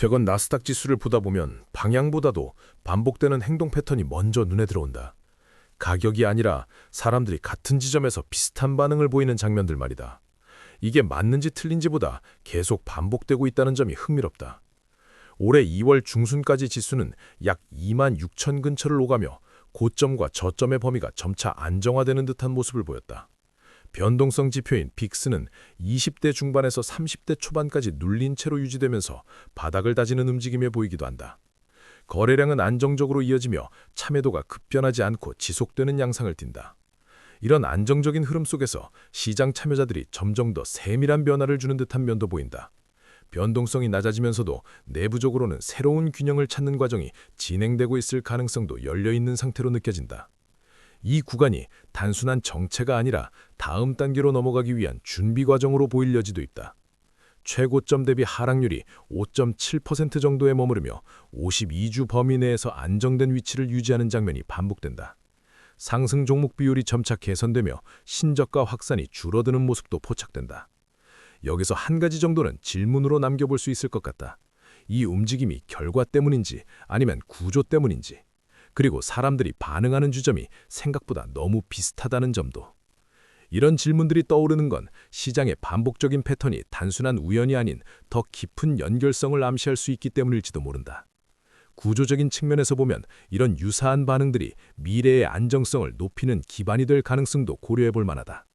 최근 나스닥 지수를 보다 보면 방향보다도 반복되는 행동 패턴이 먼저 눈에 들어온다. 가격이 아니라 사람들이 같은 지점에서 비슷한 반응을 보이는 장면들 말이다. 이게 맞는지 틀린지보다 계속 반복되고 있다는 점이 흥미롭다. 올해 2월 중순까지 지수는 약 2만 6천 근처를 오가며 고점과 저점의 범위가 점차 안정화되는 듯한 모습을 보였다. 변동성 지표인 빅스는 20대 중반에서 30대 초반까지 눌린 채로 유지되면서 바닥을 다지는 움직임에 보이기도 한다. 거래량은 안정적으로 이어지며 참여도가 급변하지 않고 지속되는 양상을 띈다. 이런 안정적인 흐름 속에서 시장 참여자들이 점점 더 세밀한 변화를 주는 듯한 면도 보인다. 변동성이 낮아지면서도 내부적으로는 새로운 균형을 찾는 과정이 진행되고 있을 가능성도 열려 있는 상태로 느껴진다. 이 구간이 단순한 정체가 아니라 다음 단계로 넘어가기 위한 준비 과정으로 보일 여지도 있다. 최고점 대비 하락률이 5.7% 정도에 머무르며 52주 범위 내에서 안정된 위치를 유지하는 장면이 반복된다. 상승 종목 비율이 점차 개선되며 신저가 확산이 줄어드는 모습도 포착된다. 여기서 한 가지 정도는 질문으로 남겨볼 수 있을 것 같다. 이 움직임이 결과 때문인지 아니면 구조 때문인지 그리고 사람들이 반응하는 주점이 생각보다 너무 비슷하다는 점도. 이런 질문들이 떠오르는 건 시장의 반복적인 패턴이 단순한 우연이 아닌 더 깊은 연결성을 암시할 수 있기 때문일지도 모른다. 구조적인 측면에서 보면 이런 유사한 반응들이 미래의 안정성을 높이는 기반이 될 가능성도 고려해 볼 만하다.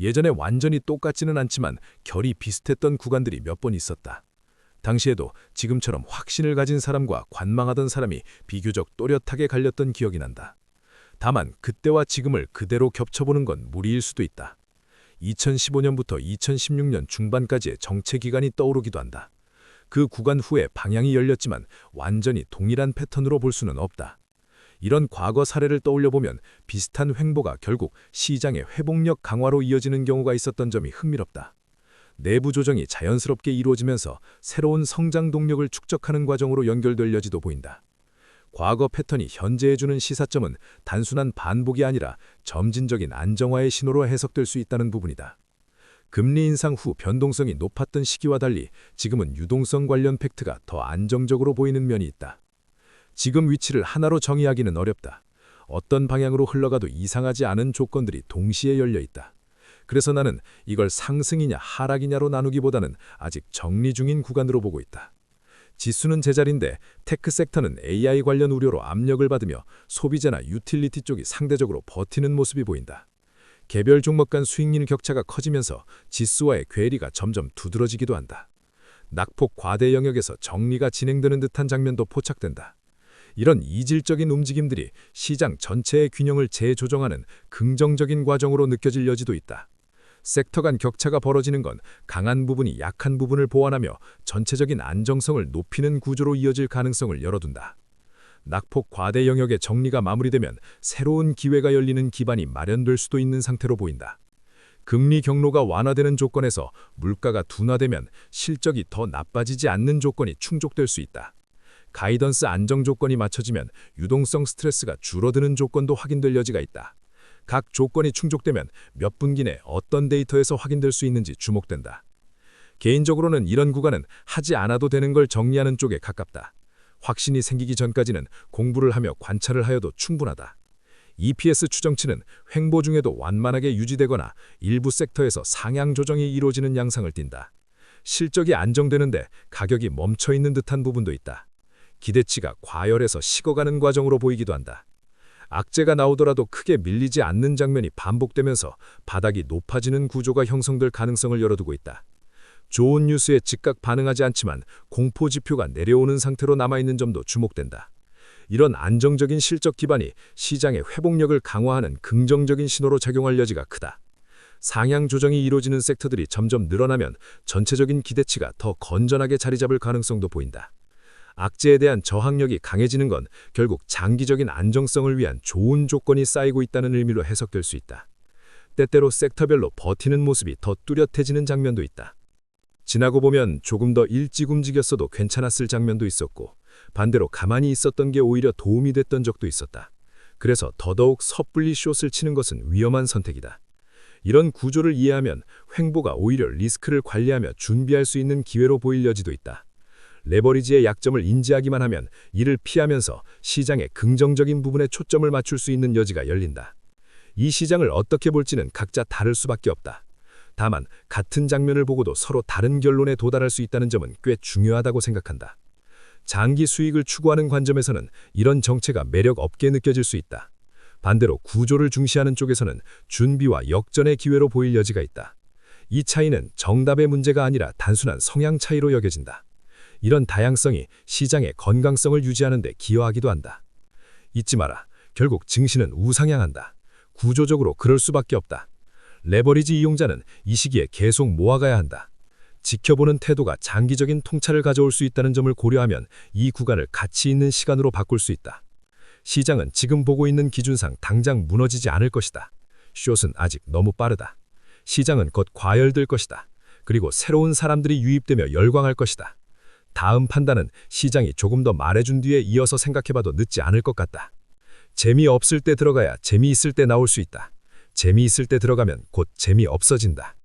예전에 완전히 똑같지는 않지만 결이 비슷했던 구간들이 몇 번 있었다. 당시에도 지금처럼 확신을 가진 사람과 관망하던 사람이 비교적 또렷하게 갈렸던 기억이 난다. 다만 그때와 지금을 그대로 겹쳐보는 건 무리일 수도 있다. 2015년부터 2016년 중반까지의 정체 기간이 떠오르기도 한다. 그 구간 후에 방향이 열렸지만 완전히 동일한 패턴으로 볼 수는 없다. 이런 과거 사례를 떠올려보면 비슷한 횡보가 결국 시장의 회복력 강화로 이어지는 경우가 있었던 점이 흥미롭다. 내부 조정이 자연스럽게 이루어지면서 새로운 성장 동력을 축적하는 과정으로 연결될 여지도 보인다. 과거 패턴이 현재에 주는 시사점은 단순한 반복이 아니라 점진적인 안정화의 신호로 해석될 수 있다는 부분이다. 금리 인상 후 변동성이 높았던 시기와 달리 지금은 유동성 관련 팩트가 더 안정적으로 보이는 면이 있다. 지금 위치를 하나로 정의하기는 어렵다. 어떤 방향으로 흘러가도 이상하지 않은 조건들이 동시에 열려 있다. 그래서 나는 이걸 상승이냐 하락이냐로 나누기보다는 아직 정리 중인 구간으로 보고 있다. 지수는 제자리인데 테크 섹터는 AI 관련 우려로 압력을 받으며 소비재나 유틸리티 쪽이 상대적으로 버티는 모습이 보인다. 개별 종목 간 수익률 격차가 커지면서 지수와의 괴리가 점점 두드러지기도 한다. 낙폭 과대 영역에서 정리가 진행되는 듯한 장면도 포착된다. 이런 이질적인 움직임들이 시장 전체의 균형을 재조정하는 긍정적인 과정으로 느껴질 여지도 있다. 섹터 간 격차가 벌어지는 건 강한 부분이 약한 부분을 보완하며 전체적인 안정성을 높이는 구조로 이어질 가능성을 열어둔다. 낙폭 과대 영역의 정리가 마무리되면 새로운 기회가 열리는 기반이 마련될 수도 있는 상태로 보인다. 금리 경로가 완화되는 조건에서 물가가 둔화되면 실적이 더 나빠지지 않는 조건이 충족될 수 있다. 가이던스 안정 조건이 맞춰지면 유동성 스트레스가 줄어드는 조건도 확인될 여지가 있다. 각 조건이 충족되면 몇 분기 내 어떤 데이터에서 확인될 수 있는지 주목된다. 개인적으로는 이런 구간은 하지 않아도 되는 걸 정리하는 쪽에 가깝다. 확신이 생기기 전까지는 공부를 하며 관찰을 하여도 충분하다. EPS 추정치는 횡보 중에도 완만하게 유지되거나 일부 섹터에서 상향 조정이 이루어지는 양상을 띈다. 실적이 안정되는데 가격이 멈춰 있는 듯한 부분도 있다. 기대치가 과열해서 식어가는 과정으로 보이기도 한다. 악재가 나오더라도 크게 밀리지 않는 장면이 반복되면서 바닥이 높아지는 구조가 형성될 가능성을 열어두고 있다. 좋은 뉴스에 즉각 반응하지 않지만 공포 지표가 내려오는 상태로 남아있는 점도 주목된다. 이런 안정적인 실적 기반이 시장의 회복력을 강화하는 긍정적인 신호로 작용할 여지가 크다. 상향 조정이 이루어지는 섹터들이 점점 늘어나면 전체적인 기대치가 더 건전하게 자리 잡을 가능성도 보인다. 악재에 대한 저항력이 강해지는 건 결국 장기적인 안정성을 위한 좋은 조건이 쌓이고 있다는 의미로 해석될 수 있다. 때때로 섹터별로 버티는 모습이 더 뚜렷해지는 장면도 있다. 지나고 보면 조금 더 일찍 움직였어도 괜찮았을 장면도 있었고 반대로 가만히 있었던 게 오히려 도움이 됐던 적도 있었다. 그래서 더더욱 섣불리 숏을 치는 것은 위험한 선택이다. 이런 구조를 이해하면 횡보가 오히려 리스크를 관리하며 준비할 수 있는 기회로 보일 여지도 있다. 레버리지의 약점을 인지하기만 하면 이를 피하면서 시장의 긍정적인 부분에 초점을 맞출 수 있는 여지가 열린다. 이 시장을 어떻게 볼지는 각자 다를 수밖에 없다. 다만 같은 장면을 보고도 서로 다른 결론에 도달할 수 있다는 점은 꽤 중요하다고 생각한다. 장기 수익을 추구하는 관점에서는 이런 정체가 매력 없게 느껴질 수 있다. 반대로 구조를 중시하는 쪽에서는 준비와 역전의 기회로 보일 여지가 있다. 이 차이는 정답의 문제가 아니라 단순한 성향 차이로 여겨진다. 이런 다양성이 시장의 건강성을 유지하는 데 기여하기도 한다. 잊지 마라. 결국 증시는 우상향한다. 구조적으로 그럴 수밖에 없다. 레버리지 이용자는 이 시기에 계속 모아가야 한다. 지켜보는 태도가 장기적인 통찰을 가져올 수 있다는 점을 고려하면 이 구간을 가치 있는 시간으로 바꿀 수 있다. 시장은 지금 보고 있는 기준상 당장 무너지지 않을 것이다. 숏은 아직 너무 빠르다. 시장은 곧 과열될 것이다. 그리고 새로운 사람들이 유입되며 열광할 것이다. 다음 판단은 시장이 조금 더 말해준 뒤에 이어서 생각해봐도 늦지 않을 것 같다. 재미없을 때 들어가야 재미있을 때 나올 수 있다. 재미있을 때 들어가면 곧 재미없어진다.